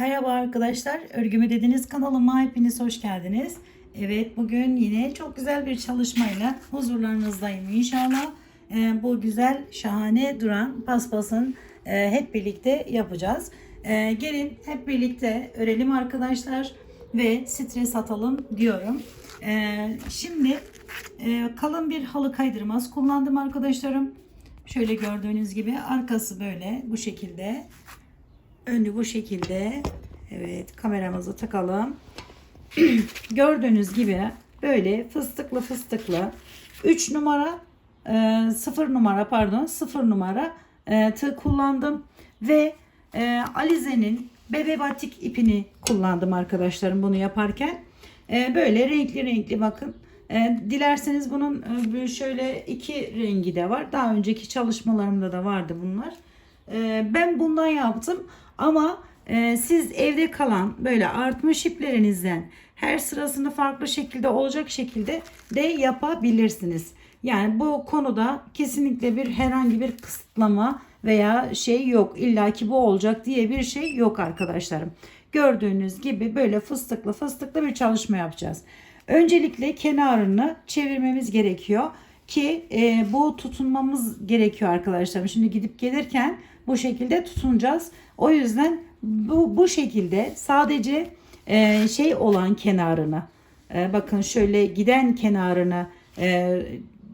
Merhaba arkadaşlar, Örgümü Dediniz kanalıma hepiniz hoş geldiniz. Evet, bugün yine çok güzel bir çalışmayla huzurlarınızdayım inşallah. Ee, bu güzel, şahane duran paspasın e, hep birlikte yapacağız. Ee, gelin hep birlikte örelim arkadaşlar ve stres atalım diyorum. Ee, şimdi e, kalın bir halı kaydırmaz kullandım arkadaşlarım. Şöyle gördüğünüz gibi arkası böyle bu şekilde. Önü bu şekilde. Evet kameramızı takalım. Gördüğünüz gibi böyle fıstıklı fıstıklı 3 numara e, 0 numara pardon 0 numara e, tığ kullandım ve e, Alize'nin bebe batik ipini kullandım arkadaşlarım bunu yaparken. E, böyle renkli renkli bakın. E, dilerseniz bunun e, şöyle iki rengi de var. Daha önceki çalışmalarımda da vardı bunlar. E, ben bundan yaptım ama e, siz evde kalan böyle artmış iplerinizden her sırasını farklı şekilde olacak şekilde de yapabilirsiniz. Yani bu konuda kesinlikle bir herhangi bir kısıtlama veya şey yok. İlla ki bu olacak diye bir şey yok arkadaşlarım. Gördüğünüz gibi böyle fıstıklı fıstıklı bir çalışma yapacağız. Öncelikle kenarını çevirmemiz gerekiyor ki e, bu tutunmamız gerekiyor arkadaşlarım. Şimdi gidip gelirken bu şekilde tutunacağız. O yüzden bu, bu şekilde sadece e, şey olan kenarını e, bakın şöyle giden kenarını e,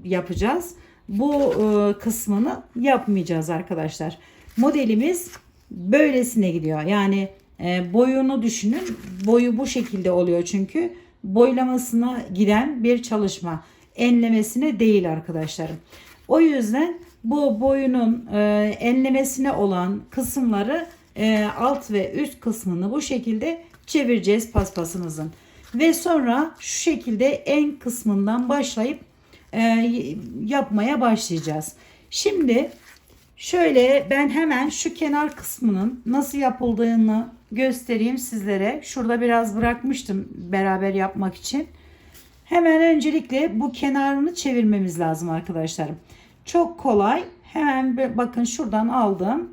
yapacağız. Bu e, kısmını yapmayacağız arkadaşlar. Modelimiz böylesine gidiyor. Yani e, boyunu düşünün. Boyu bu şekilde oluyor çünkü boylamasına giden bir çalışma. Enlemesine değil arkadaşlarım. O yüzden bu boyunun e, enlemesine olan kısımları e, alt ve üst kısmını bu şekilde çevireceğiz paspasımızın. Ve sonra şu şekilde en kısmından başlayıp e, yapmaya başlayacağız. Şimdi şöyle ben hemen şu kenar kısmının nasıl yapıldığını göstereyim sizlere. Şurada biraz bırakmıştım beraber yapmak için. Hemen öncelikle bu kenarını çevirmemiz lazım arkadaşlarım. Çok kolay. Hemen bakın şuradan aldım.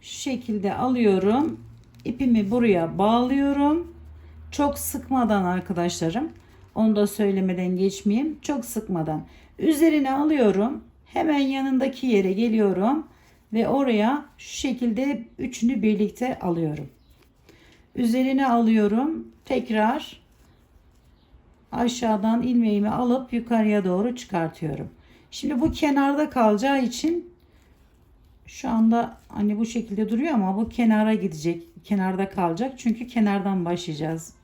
Şu şekilde alıyorum. İpimi buraya bağlıyorum. Çok sıkmadan arkadaşlarım. Onu da söylemeden geçmeyeyim. Çok sıkmadan. Üzerine alıyorum. Hemen yanındaki yere geliyorum. Ve oraya şu şekilde üçünü birlikte alıyorum. Üzerine alıyorum. Tekrar aşağıdan ilmeğimi alıp yukarıya doğru çıkartıyorum. Şimdi bu kenarda kalacağı için şu anda hani bu şekilde duruyor ama bu kenara gidecek. Kenarda kalacak. Çünkü kenardan başlayacağız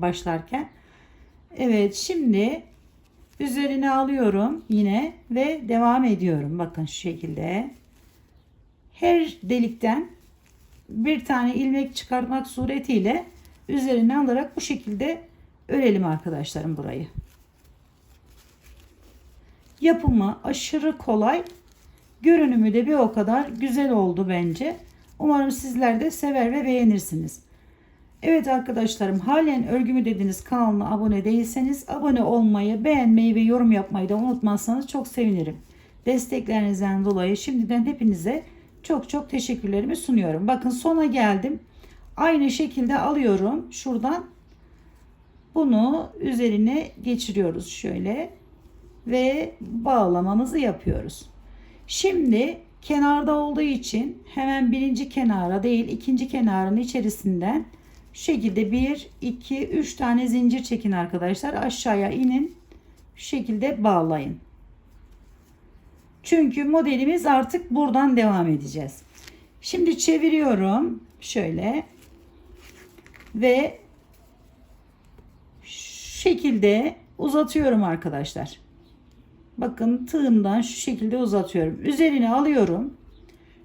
başlarken. Evet şimdi üzerine alıyorum yine ve devam ediyorum. Bakın şu şekilde. Her delikten bir tane ilmek çıkartmak suretiyle üzerine alarak bu şekilde örelim arkadaşlarım burayı. Yapımı aşırı kolay. Görünümü de bir o kadar güzel oldu bence. Umarım sizler de sever ve beğenirsiniz. Evet arkadaşlarım halen örgümü dediniz kanalına abone değilseniz abone olmayı, beğenmeyi ve yorum yapmayı da unutmazsanız çok sevinirim. Desteklerinizden dolayı şimdiden hepinize çok çok teşekkürlerimi sunuyorum. Bakın sona geldim. Aynı şekilde alıyorum. Şuradan bunu üzerine geçiriyoruz şöyle ve bağlamamızı yapıyoruz. Şimdi kenarda olduğu için hemen birinci kenara değil ikinci kenarın içerisinden şu şekilde 1 2 3 tane zincir çekin arkadaşlar aşağıya inin şu şekilde bağlayın. Çünkü modelimiz artık buradan devam edeceğiz. Şimdi çeviriyorum şöyle ve şekilde uzatıyorum arkadaşlar. Bakın tığımdan şu şekilde uzatıyorum. Üzerine alıyorum.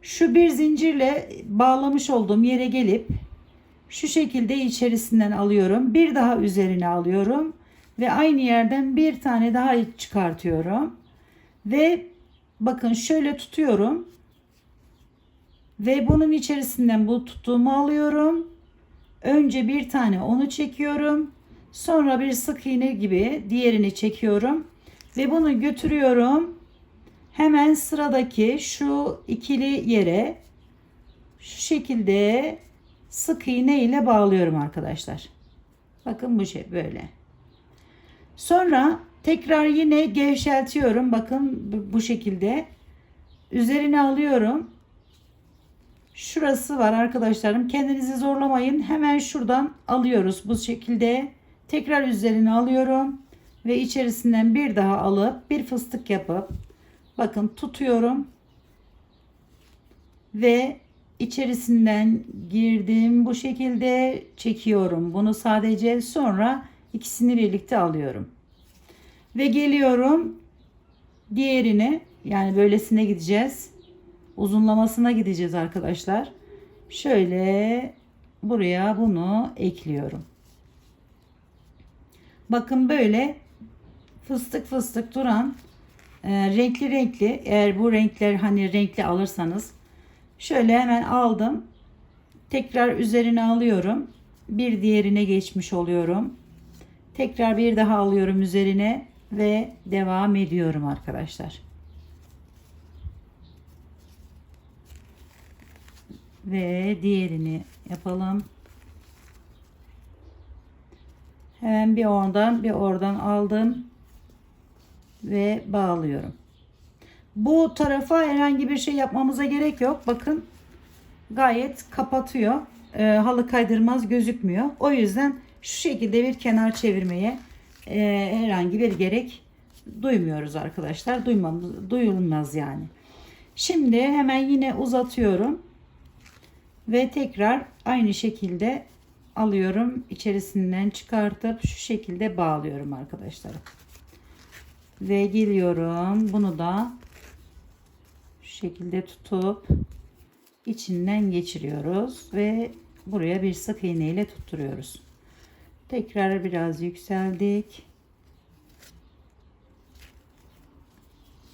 Şu bir zincirle bağlamış olduğum yere gelip şu şekilde içerisinden alıyorum. Bir daha üzerine alıyorum ve aynı yerden bir tane daha çıkartıyorum. Ve bakın şöyle tutuyorum. Ve bunun içerisinden bu tuttuğumu alıyorum. Önce bir tane onu çekiyorum. Sonra bir sık iğne gibi diğerini çekiyorum ve bunu götürüyorum. Hemen sıradaki şu ikili yere şu şekilde sık iğne ile bağlıyorum arkadaşlar. Bakın bu şey böyle. Sonra tekrar yine gevşeltiyorum. Bakın bu- şekilde. Üzerine alıyorum. Şurası var arkadaşlarım. Kendinizi zorlamayın. Hemen şuradan alıyoruz bu şekilde. Tekrar üzerine alıyorum ve içerisinden bir daha alıp bir fıstık yapıp bakın tutuyorum ve içerisinden girdim. Bu şekilde çekiyorum bunu sadece. Sonra ikisini birlikte alıyorum ve geliyorum diğerine. Yani böylesine gideceğiz. Uzunlamasına gideceğiz arkadaşlar. Şöyle buraya bunu ekliyorum bakın böyle fıstık fıstık duran e, renkli renkli. Eğer bu renkler hani renkli alırsanız. Şöyle hemen aldım. Tekrar üzerine alıyorum. Bir diğerine geçmiş oluyorum. Tekrar bir daha alıyorum üzerine ve devam ediyorum arkadaşlar. Ve diğerini yapalım hemen bir oradan bir oradan aldım ve bağlıyorum. Bu tarafa herhangi bir şey yapmamıza gerek yok. Bakın gayet kapatıyor. Ee, halı kaydırmaz gözükmüyor. O yüzden şu şekilde bir kenar çevirmeye e, herhangi bir gerek duymuyoruz arkadaşlar. Duymamız, duyulmaz yani. Şimdi hemen yine uzatıyorum. Ve tekrar aynı şekilde alıyorum. içerisinden çıkartıp şu şekilde bağlıyorum arkadaşlar. Ve geliyorum. Bunu da şu şekilde tutup içinden geçiriyoruz ve buraya bir sık iğne ile tutturuyoruz. Tekrar biraz yükseldik.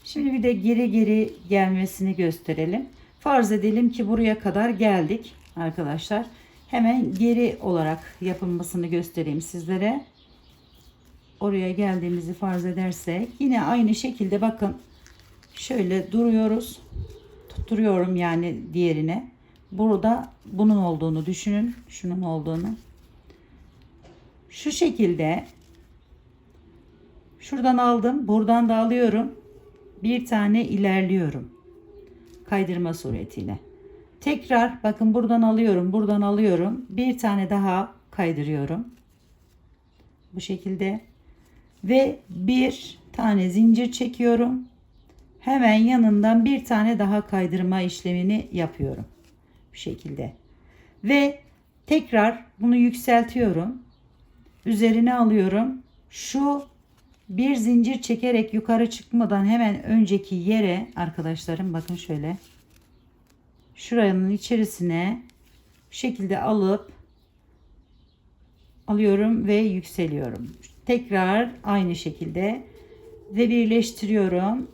Şimdi bir de geri geri gelmesini gösterelim. Farz edelim ki buraya kadar geldik arkadaşlar hemen geri olarak yapılmasını göstereyim sizlere. Oraya geldiğimizi farz edersek yine aynı şekilde bakın. Şöyle duruyoruz. Tutturuyorum yani diğerine. Burada bunun olduğunu düşünün. Şunun olduğunu. Şu şekilde. Şuradan aldım buradan da alıyorum. Bir tane ilerliyorum. Kaydırma suretiyle tekrar bakın buradan alıyorum buradan alıyorum bir tane daha kaydırıyorum bu şekilde ve bir tane zincir çekiyorum. Hemen yanından bir tane daha kaydırma işlemini yapıyorum. Bu şekilde. Ve tekrar bunu yükseltiyorum. Üzerine alıyorum. Şu bir zincir çekerek yukarı çıkmadan hemen önceki yere arkadaşlarım bakın şöyle şuranın içerisine bu şekilde alıp alıyorum ve yükseliyorum. Tekrar aynı şekilde ve birleştiriyorum.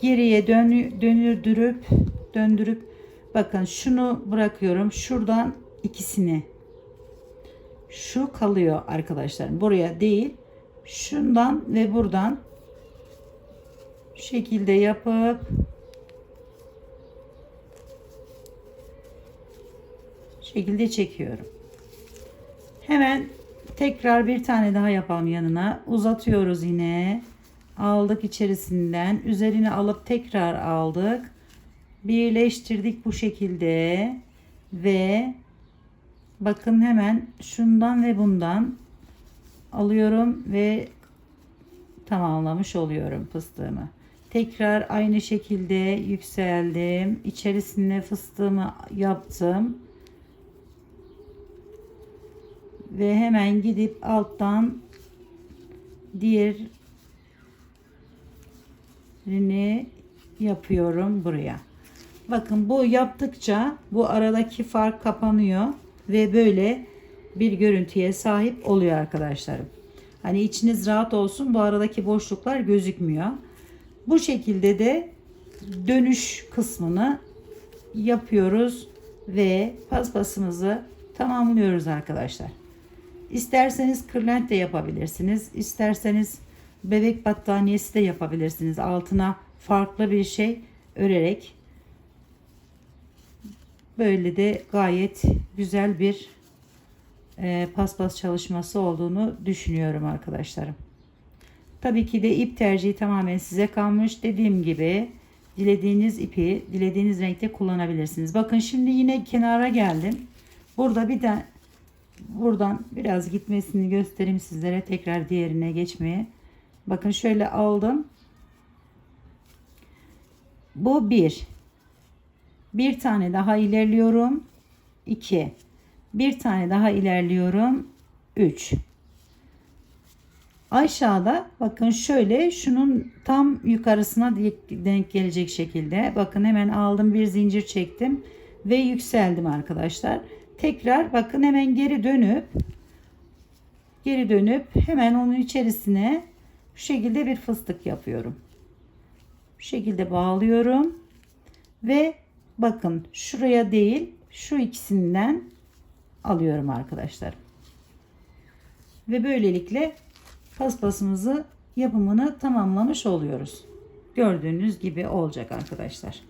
Geriye dön, döndürüp döndürüp bakın şunu bırakıyorum. Şuradan ikisini şu kalıyor arkadaşlar. Buraya değil. Şundan ve buradan şekilde yapıp şekilde çekiyorum. Hemen tekrar bir tane daha yapalım yanına. Uzatıyoruz yine. Aldık içerisinden. Üzerine alıp tekrar aldık. Birleştirdik bu şekilde. Ve bakın hemen şundan ve bundan alıyorum ve tamamlamış oluyorum fıstığımı. Tekrar aynı şekilde yükseldim. İçerisine fıstığımı yaptım ve hemen gidip alttan diğerini yapıyorum buraya. Bakın bu yaptıkça bu aradaki fark kapanıyor ve böyle bir görüntüye sahip oluyor arkadaşlarım. Hani içiniz rahat olsun bu aradaki boşluklar gözükmüyor. Bu şekilde de dönüş kısmını yapıyoruz ve paspasımızı tamamlıyoruz arkadaşlar. İsterseniz kırlent de yapabilirsiniz. İsterseniz bebek battaniyesi de yapabilirsiniz. Altına farklı bir şey örerek Böyle de gayet güzel bir e, paspas çalışması olduğunu düşünüyorum arkadaşlarım. Tabii ki de ip tercihi tamamen size kalmış. Dediğim gibi dilediğiniz ipi dilediğiniz renkte kullanabilirsiniz. Bakın şimdi yine kenara geldim. Burada bir de buradan biraz gitmesini göstereyim sizlere. Tekrar diğerine geçmeye. Bakın şöyle aldım. Bu bir. Bir tane daha ilerliyorum. 2. Bir tane daha ilerliyorum. 3. Aşağıda bakın şöyle şunun tam yukarısına denk gelecek şekilde bakın hemen aldım bir zincir çektim ve yükseldim arkadaşlar. Tekrar bakın hemen geri dönüp geri dönüp hemen onun içerisine şu şekilde bir fıstık yapıyorum. Bu şekilde bağlıyorum ve bakın şuraya değil şu ikisinden alıyorum arkadaşlar. Ve böylelikle paspasımızı yapımını tamamlamış oluyoruz. Gördüğünüz gibi olacak arkadaşlar.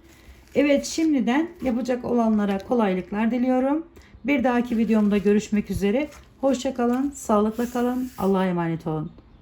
Evet şimdiden yapacak olanlara kolaylıklar diliyorum. Bir dahaki videomda görüşmek üzere. Hoşçakalın, sağlıkla kalın, Allah'a emanet olun.